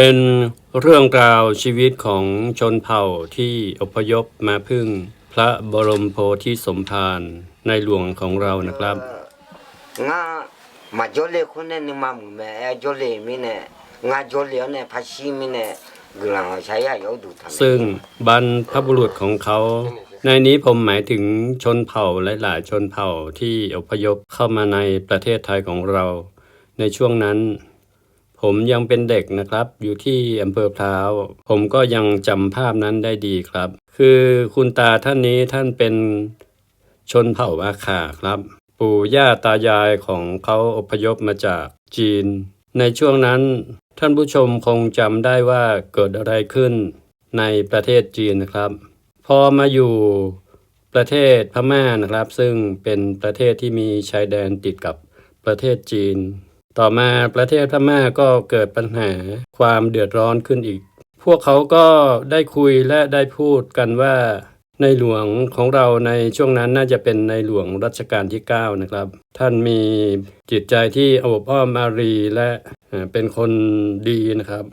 เป็นเรื่องราวชีวิตของชนเผ่าที่อพยพมาพึ่งพระบรมโพธิสมภารในหลวงของเรานะครับงามาจเลคนนี่มามุแม่จเลมีเนงาจเลเนี่ยพัชิมีเนกลังใช้ยาโยดูทซึ่งบรรพบุรุษของเขาในนี้ผมหมายถึงชนเผ่าหลายๆชนเผ่าที่อพยพเข้ามาในประเทศไทยของเรา ในช่วงนั้น ผมยังเป็นเด็กนะครับ อยู่ที่อำเภอพร้าว ผมก็ยังจำภาพนั้นได้ดีครับ คือคุณตาท่านนี้ท่านเป็นชนเผ่าอาขาครับ ปู่ย่าตายายของเขาอพยพมาจากจีน ในช่วงนั้นท่านผู้ชมคงจำได้ว่าเกิดอะไรขึ้นในประเทศจีนนะครับ พอมาอยู่ประเทศพม่านะครับ ซึ่งเป็นประเทศที่มีชายแดนติดกับประเทศจีน ต่อมาประเทศพม่าก็เกิดปัญหาความเดือดร้อนขึ้นอีก พวกเขาก็ได้คุยและได้พูดกันว่าในหลวงของเราในช่วงนั้นน่าจะเป็นในหลวงรัชกาลที่ 9 นะครับ ท่านมีจิตใจที่อบอ้อมอารีและเอ่อเป็นคนดีนะครับ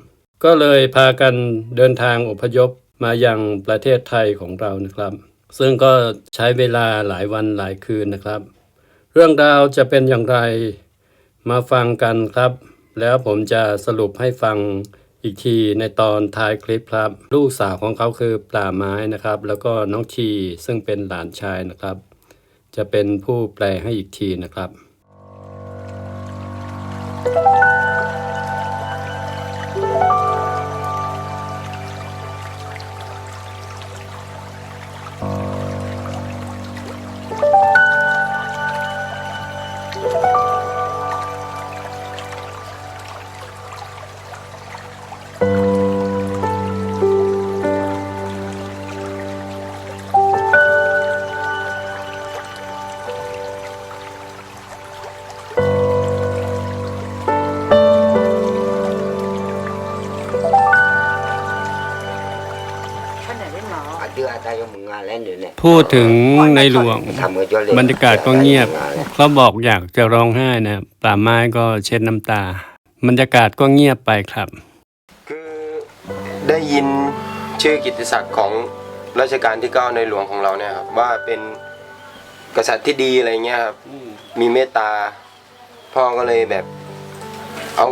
ก็เลยพากันเดินทางอพยพมายังประเทศไทยของเรานะครับ ซึ่งก็ใช้เวลาหลายวันหลายคืนนะครับ เรื่องราวจะเป็นอย่างไร มาฟังกันครับ แล้วผมจะสรุปให้ฟังอีกทีในตอนท้ายคลิปครับ ลูกสาวของเขาคือปลาไม้นะครับ แล้วก็น้องชีซึ่งเป็นหลานชายนะครับ จะเป็นผู้แปลให้อีกทีนะครับအ พูดถึงในหลวงทำมือจ้เลบรรยากาศก็เงียบเขาบอกอยากจะร้องไห้นะป่าไม้ก็เช็ดน้ำตา บรรยากาศก็เงียบไปครับ คือได้ยินชื่อกิตติศักดิ์ของรัชกาลที่9ในหลวงของเราเนี่ยครับว่าเป็นกษัตริย์ที่ดีอะไรเงี้ยครับมีเมตตา พ่อก็เลยแบบเอา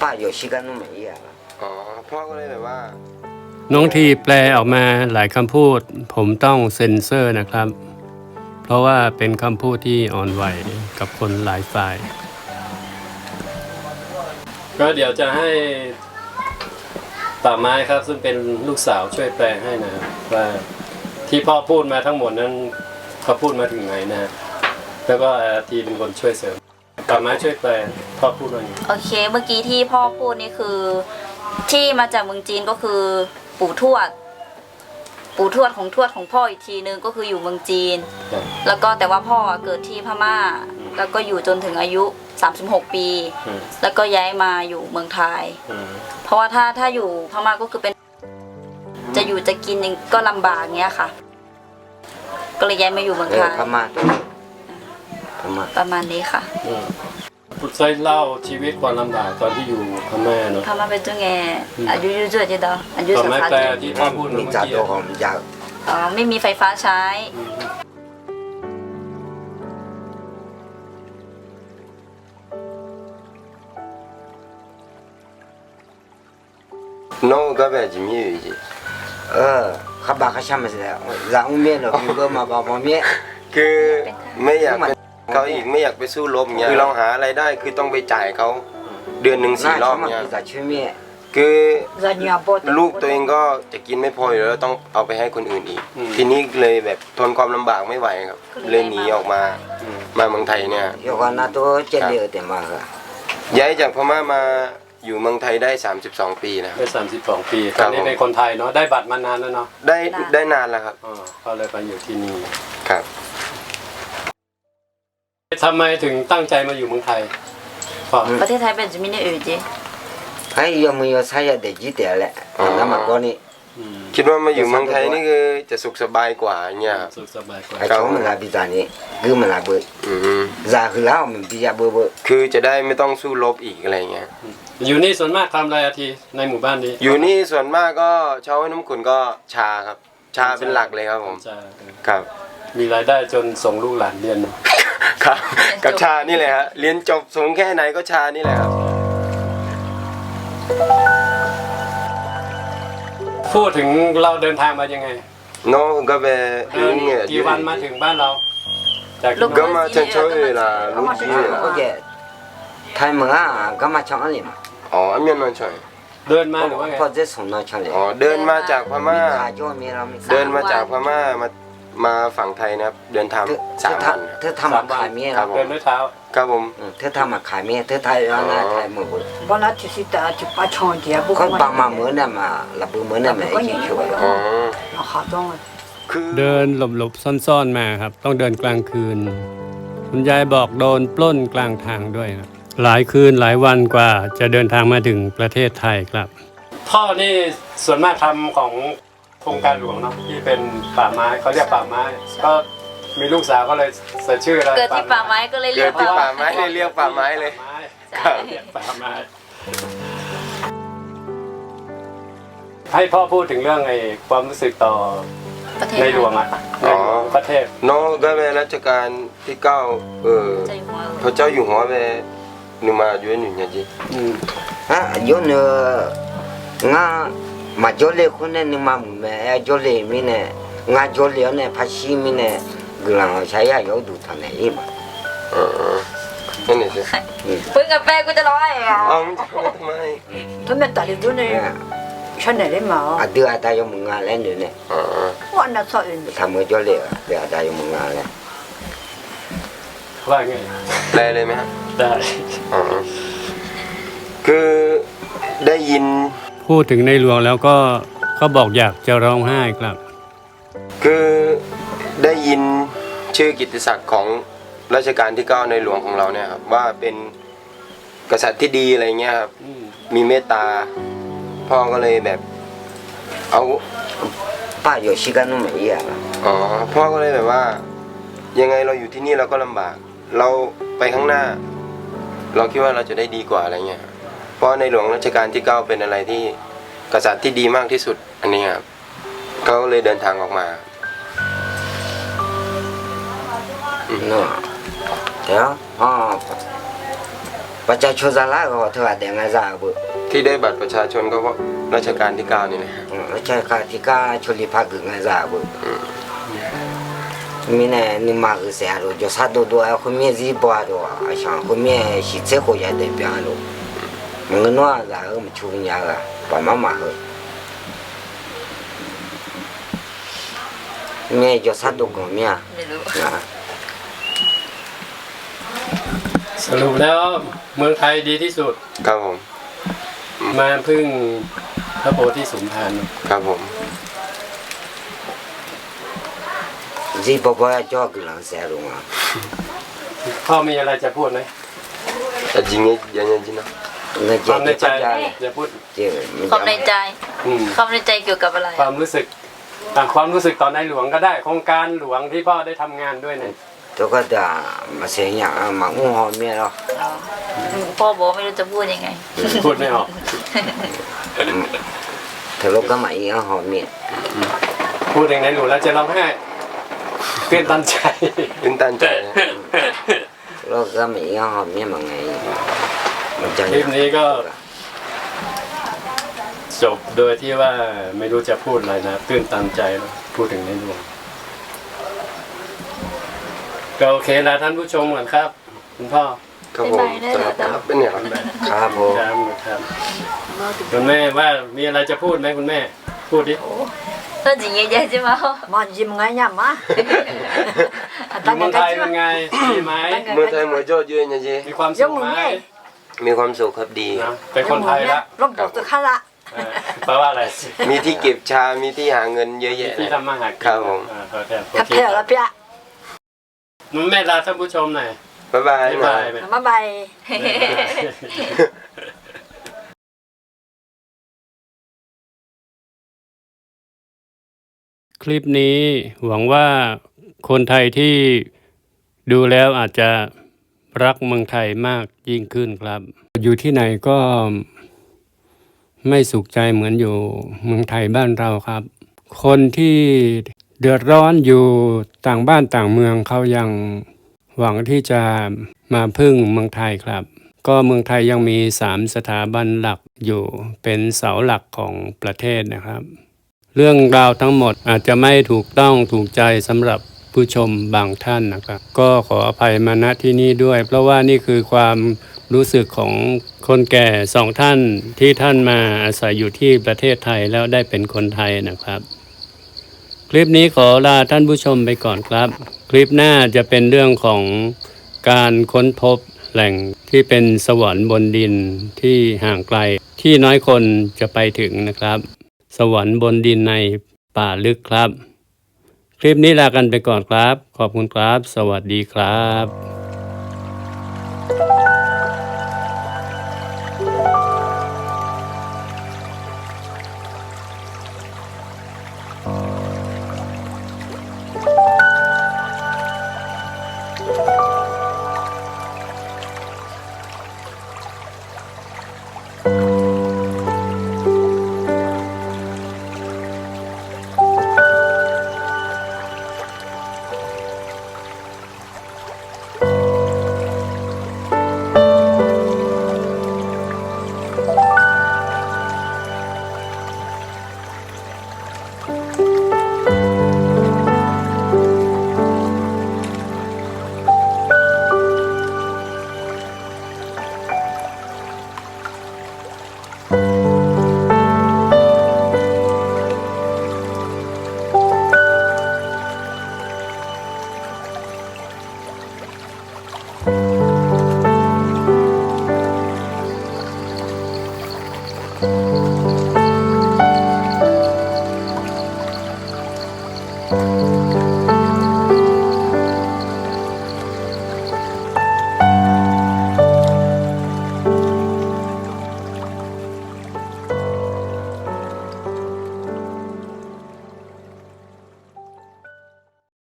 ป้าอยู่ชิกันนู่นไม่ยากอ๋อพ่อก็เลยแบบว่า น้องทีแปลออกมาหลายคำพูด ผมต้องเซ็นเซอร์นะครับ เพราะว่าเป็นคำพูดที่อ่อนไหวกับคนหลายฝ่าย ก็เดี๋ยวจะให้ป่าไม้ครับ ซึ่งเป็นลูกสาวช่วยแปลให้นะครับว่าที่พ่อพูดมาทั้งหมดนั้นเขาพูดมาถึงไหนนะฮะแล้วก็ทีเป็นคนช่วยเสริมป่าไม้ช่วยแปลพ่อพูดว่าไงโอเค เมื่อกี้ที่พ่อพูดนี่คือ ที่มาจากเมืองจีนก็คือ ปู่ทวด ปู่ทวดของทวดของพ่ออีกทีนึงก็คืออยู่เมืองจีน ครับ แล้วก็แต่ว่าพ่ออะเกิดที่พม่าแล้วก็อยู่จนถึงอายุ 36 ปี อืมแล้วก็ย้ายมาอยู่เมืองไทย อืมเพราะว่าถ้าถ้าอยู่พม่าก็คือเป็น จะอยู่จะกินยังก็ลำบากเงี้ยค่ะ ก็เลยย้ายมาอยู่เมืองเอไทอยพม่าพม่าประมาณนี้ค่ะ อืม พุทธไส้เล่าชีวิตความลำบากตอนที่อยู่พม่าเนาะพม่าเป็นจุงแงอายุยุจุดจีดออายุป่าสัไม้สาแปลจุที่พ่อพูดมีเมื่อจ่ากี้ตัวอะของจ่าอ๋อไม่มีไฟฟ้าใช้โน่ก็แบบจิมมี่อยู่จีเออขับบ้าข้าช่างไม่ใช่หลังเมียเราพี่ก็มาบอกพ่อเมียคือไม่อยากเป็น เขาอีกไม่อยากไปสู้รบเนี่ยคือเราหาอะไรได้คือต้องไปจ่ายเขาเดือนหนึ่งสี่รอบเนี่ยคือลูกตัวเองก็จะกินไม่พออยู่แล้วต้องเอาไปให้คนอื่นอีก ทีนี้เลยแบบทนความลำบากไม่ไหวครับ เลยหนีออกมามาเมืองไทยเนี่ยอยร์แต่มาย้ายจากพม่ามาอยู่เมืองไทยได้ 32 ปีนะได้32 ปีตอนนี้เป็นคนไทยเนาะได้บัตรมานานแล้วเนาะได้ได้นานแล้วครับอ๋อก็เลยไปอยู่ที่นี่ ทำไมถึงตั้งใจมาอยู่เมืองไทยก่อประเทศไทยเป็นจะมีในอื่นจีไอ้ยมือใช้เด็กจีเดียแหละน้ำมาก้อนนี้คิดว่ามาอยู่เมืองไทยนี่คือจะสุขสบายกว่าเนี่ยสุขสบายกว่าไอ้เขามันลาบิจานี่คือมันลาเบอร์จาคือแล้วมันปิยาเบอร์เบอร์คือจะได้ไม่ต้องสู้รบอีกอะไรเงี้ย อยู่นี่ส่วนมากทำไรอาทีในหมู่บ้านนี้ อยู่นี่ส่วนมากก็ชาวไอ้น้ำขุนก็ชาครับ ชาเป็นหลักเลยครับผมครับ มีรายได้จนส่งลูกหลานเรียน ครับ กับชานี่แหละฮะเรียนจบสูงแค่ไหนก็ชานี่แหละครับ พูดถึงเราเดินทางมายังไงน้องก็ไปเดินกี่วันมาถึงบ้านเรา จากลูกก็มาเชิญช่วยล่ะลูกยี่ล่ะ có kẻ thay mà à cái mà cháu liền mà อ๋ออันเมียนนอนช่วยเดินมาหรือว่าไง có dễ sống nó cháu อ๋อ liền เดินมาจากพม่า thà cho mình làm เดินมาจากพม่ามา มาฝั่งไทยนะครับ เดินทางสามวันเธอทำอาคายเมียคครับเดินด้วยเท้า ครับผมเธอทำอาคายเมียเธอไทยร้านอาไทยหมดเลย Bala ti sita ti pa chon dia bu คนปังมาเหมือนน่ะมาหลับเหมือนน่ะมาไอ้ที่ช่วยอ๋อ na ha เดินหลบๆซ่อนๆมาครับ ต้องเดินกลางคืน คุณยายบอกโดนปล้นกลางทางด้วยครับหลายคืนหลายวันกว่าจะเดินทางมาถึงประเทศไทยครับ พ่อนี่ส่วนมากทำของ โครงการหลวงเนาะที่เป็นป่าไม้เขาเรียกป่าไม้ ก็มีลูกสาวก็เลยใส่ชื่ออะไรเกิดที่ป่าไม้ก็เลยเรีเกิยดกที่ว่าป่าไม้เลยเรียกป่าไม้เลย ป่าไม้ใช่ เรียกป่าไม้ให้พ่อพูดถึงเรื่องไอ้ความรู้สึกต่อประเทศในหลวงอะในหลวงประเทศ น้องก็เป็นรัชกาลที่เก้าเออใจหัวพระเจ้าอยู่หัวเป็นหนึ่งมาอยู่หนึ่งอย่างจีอื มาจเลคนเนี่ยนี่มาแม่จเลมีเนี่ยงาจเลเนี่ยพัชิมีเนี่ยกลังใช้ยาอยู่ดูทันไหนมาเออนั่นเองใช่ปืนกาแฟกูจะร้อยอะเอไม่ทำไมทำไมตัดลิ้นด้วยเนี่ยฉันไหนได้มาอะเดือดได้ยังมึงงานแล้วเนี่ยอ๋อวันนั้นสอยทำเงินจเล่อะเดือดได้ยังมึงงานแล้วว่าไงได้เลยไหมฮะได้คือได้ยิน พูดถึงในหลวงแล้วก็เขาบอกอยากจะร้องไห้ครับ คือได้ยินชื่อกิตติศักดิ์ของรัชกาลที่เก้าในหลวงของเราเนี่ยครับว่าเป็นกษัตริย์ที่ดีอะไรเงี้ยครับอืมมีเมตตาพ่อก็เลยแบบ เอาป้าอยู่ชิกันนู่นไม่ยากอ๋อพ่อก็เลยแบบว่า ยังไงเราอยู่ที่นี่เราก็ลำบาก เราไปข้างหน้า เราคิดว่าเราจะได้ดีกว่าอะไรเงี้ยค รับเพราะในหลวงรัชกาลที่เก้าเป็นอะไรที่กษัตริย์ที่ดีมากที่สุดอันนี้ครับเขาก็เลยเดินทางออกมาเนาะเดี๋ยวอ๋อประชาชนจะไล่ก็เธอแต่งงานจะบุที่ได้บัตรประชาชนก็เพราะรัชกาลที่เก้านี่แหละแล้วใช่ค่ะที่ก้าชลิพักงานจะบุมีเนี่ยนี่มาคือเสียรู้จะสัตว์ตัวเขามีจีบัวตัวช่างเขามีสิเจ้าเขาจะได้เปลี่ยนรู้ มันก็นัวจะเออมันชุ่มยากอะป้ามามาเหรอมีจะสัตว์ตัวก็มีอะไม่รู้นะสรุปแล้วเมืองไทยดีที่สุด ครับผม มาพึ่งพระโพธิสมภารครับผมจีบัวจะก็ลังเสียรู้อะพ่อมีอะไรจะพูดไหมแต่จริงเนี่ยยังยังจริงนะ เงินคเจ็วามในบใจใจจะพูดเจ็บความในใจอืมความในใจเกี่ยวกับอะไรความรู้สึกอะความรู้สึกต่อในหลวงก็ได้ โครงการหลวงที่พ่อได้ทำงานด้วยเนี่ยตัวก็จะมาเสียอย่างมาอุ้งหอมเมียเราพ่อบอกว่าไม่รู้จะพูดยังไง พูดไม่ออกเธอลูกก็มาอีกหอมเมียพูดถึงในหลวงแล้วจะร้องไห้เตือนตันใจตื่นตันใจนะลูกก็มาอีกหอมเมียมาไงมันจะ คลิปนี้ก็จบโดยที่ว่าไม่รู้จะพูดอะไรนะตื้นตันใจพูดถึงในดวงก็โอเคแล้วท่านผู้ชมก่อนครับ คุณพ่อครับผมครับเป็นอย่างไรครับครับคุณแม่ว่ามีอะไรจะพูดไหมคุณแม่ พูดดิตอนจริงยังจีบไหมมันจีบมไงยามะดูเมืองไทยเป็นไงดีไหมเมืองไทยมือโจดยืนยังจีมีความสุขไหม มีความสุขครับดีเป็นคนไทยละร่มปลูกตัวข้าละแปลว่าอะไรมีที่เก็บชา มีที่หาเงินเยอะแยะที่ทำมาหากินครับผม เออโอเคโอกับเพื่อนละเแม่ลาท่านผู้ชมหน่อยบ๊ายบายบ๊ายบายคลิปนี้หวังว่าคนไทยที่ดูแล้วอาจจะ รักเมืองไทยมากยิ่งขึ้นครับ อยู่ที่ไหนก็ไม่สุขใจเหมือนอยู่เมืองไทยบ้านเราครับ คนที่เดือดร้อนอยู่ต่างบ้านต่างเมืองเขายังหวังที่จะมาพึ่งเมืองไทยครับ ก็เมืองไทยยังมีสามสถาบันหลักอยู่เป็นเสาหลักของประเทศนะครับ เรื่องราวทั้งหมดอาจจะไม่ถูกต้องถูกใจสำหรับ ผู้ชมบางท่านนะครับ ก็ขออภัยมาณที่นี้ด้วย เพราะว่านี่คือความรู้สึกของคนแก่สองท่านที่ท่านมาอาศัยอยู่ที่ประเทศไทยแล้วได้เป็นคนไทยนะครับ คลิปนี้ขอลาท่านผู้ชมไปก่อนครับ คลิปหน้าจะเป็นเรื่องของการค้นพบแหล่งที่เป็นสวรรค์บนดินที่ห่างไกลที่น้อยคนจะไปถึงนะครับ สวรรค์บนดินในป่าลึกครับ คลิปนี้ลากันไปก่อนครับ ขอบคุณครับ สวัสดีครับ